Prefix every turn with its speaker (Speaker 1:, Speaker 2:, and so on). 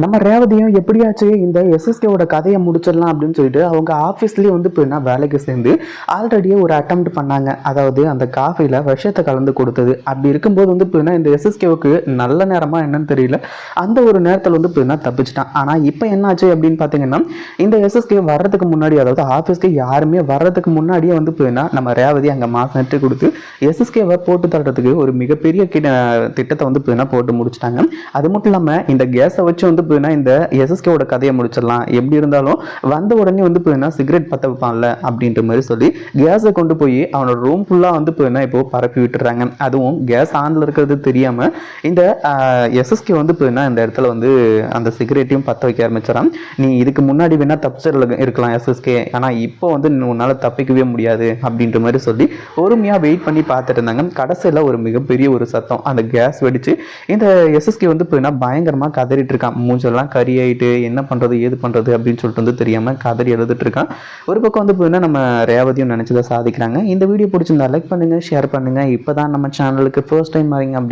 Speaker 1: நம்ம ரேவதியும் எப்படியாச்சு இந்த எஸ்எஸ்கேவோட கதையை முடிச்சிடலாம் அப்படின்னு சொல்லிட்டு அவங்க ஆஃபீஸ்லேயே வந்து இப்போ வேலைக்கு சேர்ந்து ஆல்ரெடியே ஒரு அட்டம் பண்ணாங்க. அதாவது அந்த காஃபியில் விஷத்தை கலந்து கொடுத்தது. அப்படி இருக்கும்போது வந்து இப்போ இந்த எஸ்எஸ்கேவுக்கு நல்ல நேரமா என்னன்னு தெரியல. அந்த ஒரு நேரத்தில் வந்து இப்போ தப்பிச்சிட்டான். ஆனால் இப்போ என்னாச்சு அப்படின்னு பார்த்தீங்கன்னா இந்த எஸ்எஸ்கே வர்றதுக்கு முன்னாடி அதாவது ஆஃபீஸ்க்கு யாருமே வர்றதுக்கு முன்னாடியே வந்து போய்னா நம்ம ரேவதி அங்கே மாசம் நட்டு கொடுத்து எஸ்எஸ்கேவை போட்டு தள்ளுறதுக்கு ஒரு மிகப்பெரிய கிட்ட திட்டத்தை வந்து போய்னா போட்டு முடிச்சிட்டாங்க. அது மட்டும் இல்லாமல் இந்த கேஸை வச்சு வந்து போயினா இந்த எஸ்எஸ்கேவோட கதையை முடிச்சிடலாம். எப்படி இருந்தாலும் வந்த உடனே வந்து போயின்னா சிகரெட் பற்ற வைப்பான்ல அப்படின்ற மாதிரி சொல்லி கேஸை கொண்டு போய் அவனோட ரூம் ஃபுல்லாக வந்து போயின்னா இப்போ பரப்பி விட்டுறாங்க. அதுவும் கேஸ் ஆனில் இருக்கிறது தெரியாமல் இந்த எஸ்எஸ்கே வந்து போயின்னா இந்த இடத்துல வந்து அந்த சிகரெட்டையும் பற்ற வைக்க ஆரம்பிச்சிடறான். நீ இதுக்கு முன்னாடி வேணா தப்பிச்சு இருக்கலாம் எஸ்எஸ்கே ஆனால் இப்போ வந்து உன்னால் தப்பிக்கவே முடியாது அப்படின்ற மாதிரி சொல்லி பொறுமையாக வெயிட் பண்ணி பார்த்துட்டு இருந்தாங்க. கடைசியில் ஒரு மிகப்பெரிய ஒரு சத்தம். அந்த கேஸ் வெடிச்சு இந்த எஸ்எஸ்கே வந்து போயின்னா பயங்கரமாக கதறிட்டு இருக்கான். மூஞ்செல்லாம் கறி ஆகிட்டு என்ன பண்ணுறது ஏது பண்ணுறது அப்படின்னு சொல்லிட்டு வந்து தெரியாமல் கதறி எழுதிட்டு இருக்கான். ஒரு பக்கம் வந்து பார்த்தீங்கன்னா நம்ம ரேவதியும் நினச்சதை சாதிக்கிறாங்க. இந்த வீடியோ பிடிச்சிருந்தா லைக் பண்ணுங்கள் ஷேர் பண்ணுங்கள் இப்போ தான் நம்ம சேனலுக்கு ஃபர்ஸ்ட் டைம் வரீங்க அப்படி